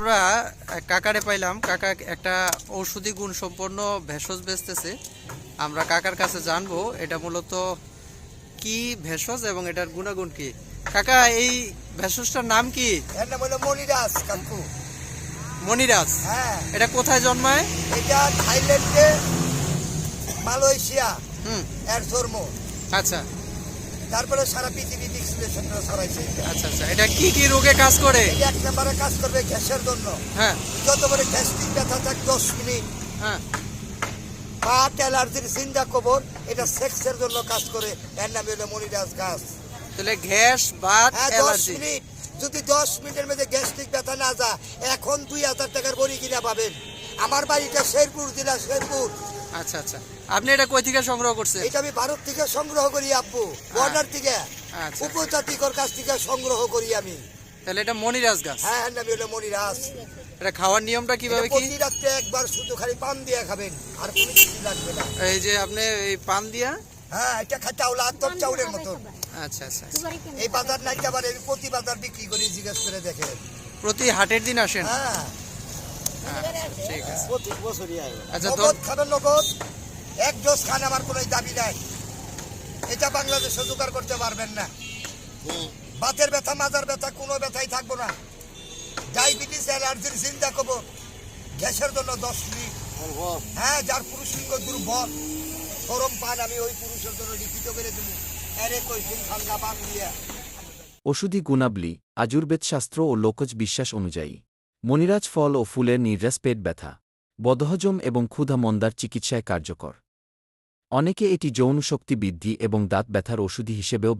আমরা কাকারে পাইলাম। কাকা একটা ঔষধি গুণ সম্পন্ন ভেষজ বেচতেছে। আমরা কাকার কাছে জানব এটা মূলত কি ভেষজ এবং এটার গুণাগুণ কি? কাকা এই ভেষজটার নাম কি? মনিরাজ কাকু। মনিরাজ হ্যাঁ। এটা কোথায় জন্মায়? এটা থাইল্যান্ডে মালয়েশিয়া। হুম। এর ধর্ম। আচ্ছা। তারপরে সারা পৃথিবী ছড়াইছে। আচ্ছা আচ্ছা এটা কি কি রোগে কাজ করে? এক নম্বরে কাজ করবে গ্যাসের জন্য। হ্যাঁ। যত বড় গ্যাস্ট্রিক ব্যথা থাক দশ মিনিট। হ্যাঁ। পাট অ্যালার্জির কবর এটা সেক্সের জন্য কাজ করে। এর নাম হলো মনিরাজ গাছ তাহলে গ্যাস বাত হ্যাঁ দশ অ্যালার্জি। মিনিট। যদি দশ মিনিটের মধ্যে গ্যাস্ট্রিক ব্যথা না যা এখন দুই হাজার টাকার বড়ি কিনা পাবেন। আমার বাড়িটা শেরপুর জেলা শেরপুর। আচ্ছা আচ্ছা। আপনি এটা কই থেকে সংগ্রহ করছেন? এটা আমি ভারত থেকে সংগ্রহ করি আব্বু। বর্ডার থেকে। আচ্ছা। উপজাতিকর কাছ থেকে সংগ্রহ করি আমি। তাহলে এটা মনিরাজ গাছ? হ্যাঁ হ্যাঁ নামি হলো মনিরাজ। এটা খাওয়ার নিয়মটা কীভাবে কি? প্রতি রাত্রে একবার শুধু খালি পান দিয়ে খাবেন আর কোনো কিছু লাগবে না। এই যে আপনি এই পান দিয়া? হ্যাঁ এটা খা চাউল আতপ চাউলের মতন আচ্ছা আচ্ছা এই বাজার নাই আবার এই প্রতি বাজার বিক্রি করি জিজ্ঞেস করে দেখেন। প্রতি হাটের দিন আসেন? হ্যাঁ। আচ্ছা, ঠিক আছে। প্রতি বছরই আচ্ছা, নগদ খাবেন নগদ এক ডোজ খান আমার কোনো দাবি নাই। এটা বাংলাদেশে জোগাড় করতে পারবেন না। বাতের ব্যথা মাজার ব্যথা কোনো ব্যথাই থাকব না। ডায়াবেটিস অ্যালার্জির চিন্তা করব। গ্যাসের জন্য দশ মিনিট। হ্যাঁ যার দুর্বল গরম পান আমি ওই পুরুষের জন্য লিখিত করে দেবো। আরে কই দিন পান দিয়ে। ওষুধি গুণাবলী আজুর্বেদ শাস্ত্র ও লোকজ বিশ্বাস অনুযায়ী। মনিরাজ ফল ও ফুলের নির্যাস পেট ব্যথা, বদহজম এবং ক্ষুধা মন্দার চিকিৎসায় কার্যকর। অনেকে এটি যৌন শক্তি বৃদ্ধি এবং দাঁত ব্যথার ওষুধি হিসেবেও